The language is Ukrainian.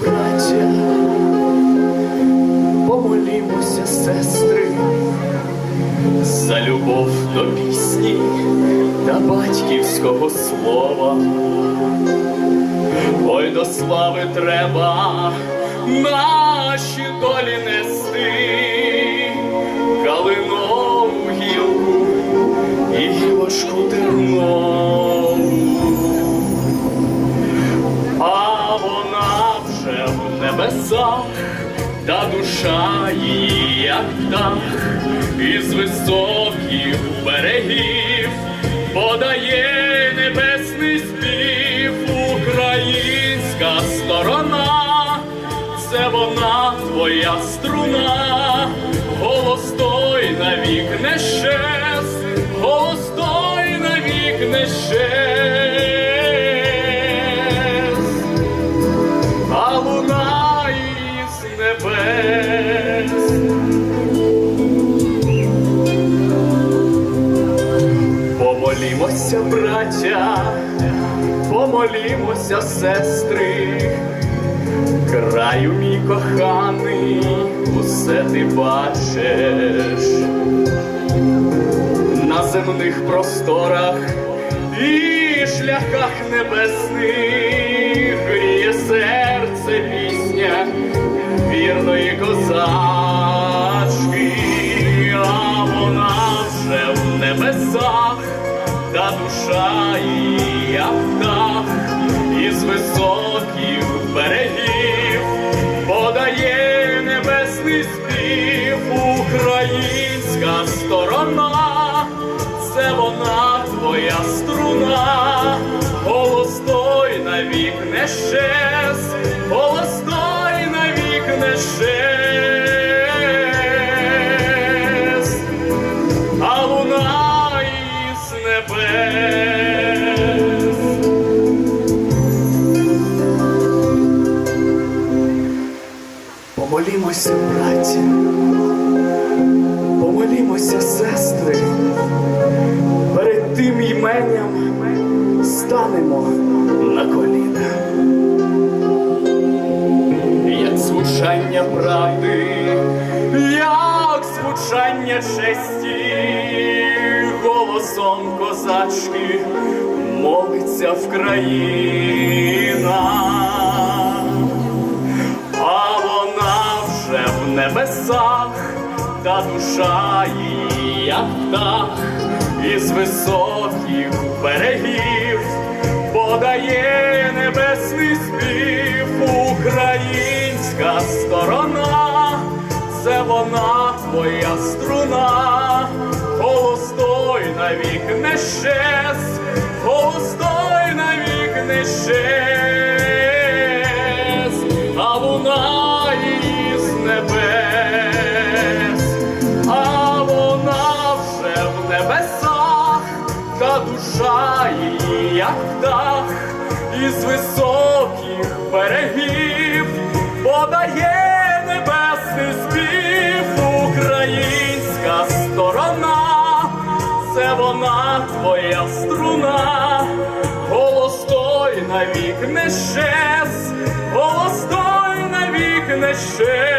браття, помолімося, сестри, за любов до пісні та батьківського слова. Ой, до слави треба наші долі нести, в та душа її, як птах, із високих берегів подає небесний спів, українська сторона, це вона твоя струна, голос той навік не щез, голос той навік не щез. Помолімося, браття, помолімося, сестри, краю мій коханий, усе ти бачиш. На земних просторах і шляхах небесних гріє серце пісня вірної козачки, а вона вже в небесах, душа її, як птах, із високих берегів подає небесний спів, українська сторона, це вона твоя струна, голос той навік не щез, Помолімося, браті, помолімося, сестри, перед тим іменням станемо на коліна. Як звучання правди, як звучання честі, голосом козачки молиться Вкраїна. А небесах, та душа її, як птах, із високих берегів подає небесний спів, українська сторона, це вона твоя струна, голос той навік не щез, голос той навік як птах, із високих берегів подає небесний спів, українська сторона, це вона твоя струна, голос той навік не щез, голос той навік не щез,